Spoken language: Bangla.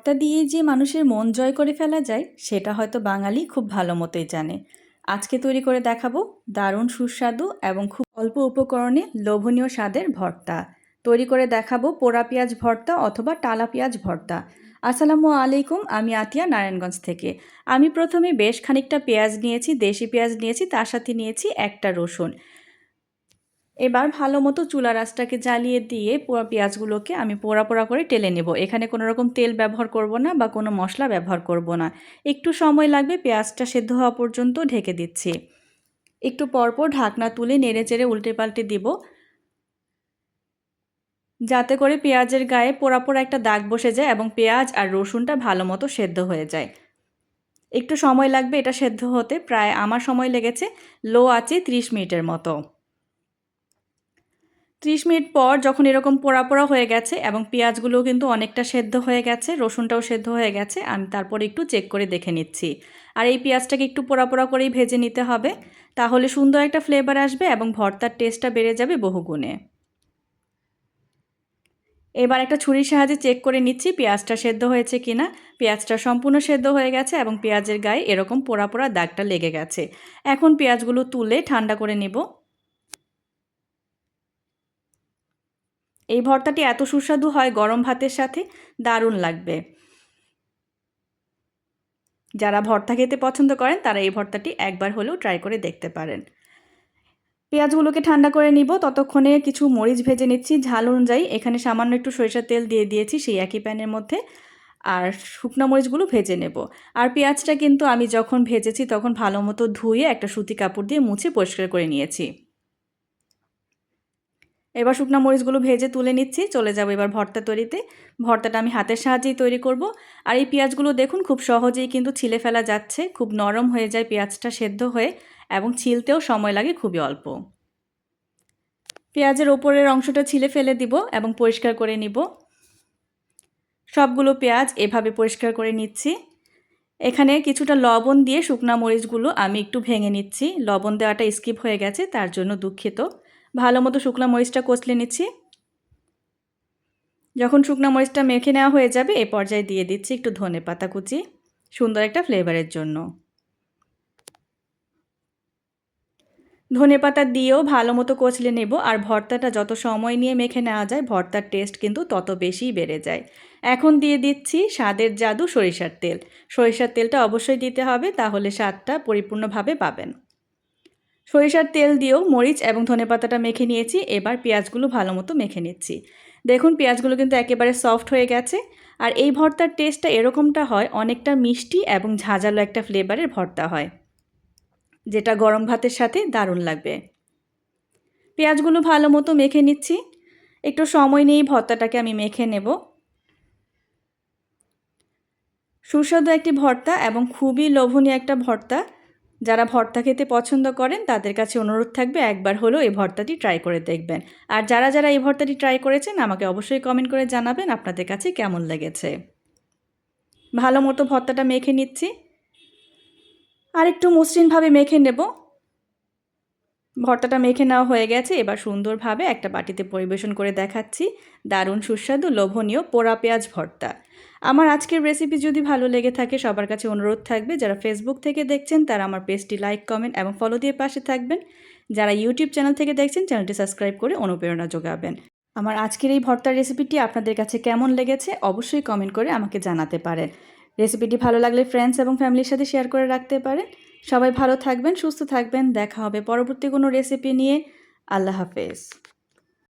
ভর্তা দিয়ে যে মানুষের মন জয় করে ফেলা যায়, সেটা হয়তো বাঙালি খুব ভালো মতোই জানে। আজকে তৈরি করে দেখাবো দারুণ, সুস্বাদু এবং খুব অল্প উপকরণে লোভনীয় স্বাদের ভর্তা। তৈরি করে দেখাবো পোড়া পেঁয়াজ ভর্তা অথবা টালা পেঁয়াজ ভর্তা। আসসালামু আলাইকুম, আমি আতিয়া নারায়ণগঞ্জ থেকে। আমি প্রথমে বেশ খানিকটা পেঁয়াজ নিয়েছি, দেশি পেঁয়াজ নিয়েছি, তার সাথে নিয়েছি একটা রসুন। এবার ভালো মতো চুলা রাসটাকে জ্বালিয়ে দিয়ে পোড়া পেঁয়াজগুলোকে আমি পোড়া পোড়া করে টেলে নেব। এখানে কোনো রকম তেল ব্যবহার করব না বা কোনো মশলা ব্যবহার করব না। একটু সময় লাগবে পেঁয়াজটা সেদ্ধ হওয়া পর্যন্ত ঢেকে দিচ্ছি। একটু পরপর ঢাকনা তুলে নেড়ে চেড়ে উল্টে পাল্টে দিব। যাতে করে পেঁয়াজের গায়ে পোড়া পোড়া একটা দাগ বসে যায় এবং পেঁয়াজ আর রসুনটা ভালো মতো সেদ্ধ হয়ে যায়। একটু সময় লাগবে এটা সেদ্ধ হতে। প্রায় আমার সময় লেগেছে। লো আছে ত্রিশ মিনিটের মতো। ত্রিশ মিনিট পর যখন এরকম পোড়া পোড়া হয়ে গেছে এবং পেঁয়াজগুলো কিন্তু অনেকটা সেদ্ধ হয়ে গেছে, রসুনটাও সেদ্ধ হয়ে গেছে, আমি তারপরে একটু চেক করে দেখে নিচ্ছি। আর এই পেঁয়াজটাকে একটু পোড়া পোড়া করেই ভেজে নিতে হবে। তাহলে সুন্দর একটা ফ্লেভার আসবে এবং ভর্তার টেস্টটা বেড়ে যাবে বহুগুণে। এবার একটা ছুরির সাহায্যে চেক করে নিচ্ছি পেঁয়াজটা সেদ্ধ হয়েছে কি না পেঁয়াজটা সম্পূর্ণ সেদ্ধ হয়ে গেছে এবং পেঁয়াজের গায়ে এরকম পোড়া পোড়া দাগটা লেগে গেছে। এখন পেঁয়াজগুলো তুলে ঠান্ডা করে নেব। এই ভর্তাটি এত সুস্বাদু হয় গরম ভাতের সাথে, দারুণ লাগবে। যারা ভর্তা খেতে পছন্দ করেন, তারা এই ভর্তাটি একবার হলেও ট্রাই করে দেখতে পারেন। পেঁয়াজগুলোকে ঠান্ডা করে নিব, ততক্ষণে কিছু মরিচ ভেজে নিচ্ছি। ঝাল অনুযায়ী এখানে সামান্য একটু সরিষার তেল দিয়ে দিয়েছি সেই একই প্যানের মধ্যে, আর শুকনো মরিচগুলো ভেজে নেব। আর পেঁয়াজটা কিন্তু আমি যখন ভেজেছি তখন ভালো মতো ধুয়ে একটা সুতি কাপড় দিয়ে মুছে পরিষ্কার করে নিয়েছি। এবার শুকনো মরিচগুলো ভেজে তুলে নিচ্ছি, চলে যাব এবার ভর্তা তৈরিতে। ভর্তাটা আমি হাতের সাহায্যেই তৈরি করব। আর এই পেঁয়াজগুলো দেখুন, খুব সহজেই কিন্তু ছিলে ফেলা যাচ্ছে, খুব নরম হয়ে যায় পেঁয়াজটা সেদ্ধ হয়ে এবং ছিলতেও সময় লাগে খুবই অল্প। পেঁয়াজের ওপরের অংশটা ছিলে ফেলে দিব এবং পরিষ্কার করে নিব। সবগুলো পেঁয়াজ এভাবে পরিষ্কার করে নিচ্ছি। এখানে কিছুটা লবণ দিয়ে শুকনা মরিচগুলো আমি একটু ভেঙে নিচ্ছি। লবণ দেওয়াটা স্কিপ হয়ে গেছে, তার জন্য দুঃখিত। ভালো মতো শুকনো মরিচটা কষলে নিচ্ছি। যখন শুকনো মরিচটা মেখে নেওয়া হয়ে যাবে, এ পর্যায়ে দিয়ে দিচ্ছি একটু ধনে পাতা কুচি, সুন্দর একটা ফ্লেভারের জন্য। ধনে পাতা দিয়েও ভালো মতো কচলে নেব, আর ভর্তাটা যত সময় নিয়ে মেখে নেওয়া যায়, ভর্তার টেস্ট কিন্তু তত বেশিই বেড়ে যায়। এখন দিয়ে দিচ্ছি স্বাদের জাদু সরিষার তেল। সরিষার তেলটা অবশ্যই দিতে হবে, তাহলে স্বাদটা পরিপূর্ণভাবে পাবেন। সরিষার তেল দিয়েও মরিচ এবং ধনে পাতাটা মেখে নিয়েছি। এবার পেঁয়াজগুলো ভালো মতো মেখে নিচ্ছি। দেখুন, পেঁয়াজগুলো কিন্তু একেবারে সফট হয়ে গেছে। আর এই ভর্তার টেস্টটা এরকমটা হয়, অনেকটা মিষ্টি এবং ঝাঁঝালো একটা ফ্লেভারের ভর্তা হয়। যেটা গরম ভাতের সাথে দারুণ লাগবে। পেঁয়াজগুলো ভালো মতো মেখে নিচ্ছি। একটু সময় নিয়েই ভর্তাটাকে আমি মেখে নেব। সুস্বাদু একটি ভর্তা এবং খুবই লোভনীয় একটা ভর্তা। যারা ভর্তা খেতে পছন্দ করেন, তাদের কাছে অনুরোধ থাকবে একবার হলেও এই ভর্তাটি ট্রাই করে দেখবেন। আর যারা যারা এই ভর্তাটি ট্রাই করেছেন, আমাকে অবশ্যই কমেন্ট করে জানাবেন আপনাদের কাছে কেমন লেগেছে। ভালো মতো ভর্তাটা মেখে নিচ্ছি। আর একটু মসৃণভাবে মেখে নেব। ভর্তাটা মেখে নেওয়া হয়ে গেছে। এবার সুন্দরভাবে একটা বাটিতে পরিবেশন করে দেখাচ্ছি। দারুণ সুস্বাদু, লোভনীয় পোড়া পেঁয়াজ ভর্তা। আমার আজকের রেসিপি যদি ভালো লেগে থাকে, সবার কাছে অনুরোধ থাকবে, যারা ফেসবুক থেকে দেখছেন, তারা আমার পেজটি লাইক কমেন্ট এবং ফলো দিয়ে পাশে থাকবেন। যারা ইউটিউব চ্যানেল থেকে দেখছেন চ্যানেলটি সাবস্ক্রাইব করে অনুপ্রেরণা যোগাবেন। আমার আজকের এই ভর্তার রেসিপিটি আপনাদের কাছে কেমন লেগেছে, অবশ্যই কমেন্ট করে আমাকে জানাতে পারেন। রেসিপিটি ভালো লাগলে ফ্রেন্ডস এবং ফ্যামিলির সাথে শেয়ার করে রাখতে পারেন। সবাই ভালো থাকবেন, সুস্থ থাকবেন, দেখা হবে পরবর্তী কোনো রেসিপি নিয়ে। আল্লাহ হাফেজ।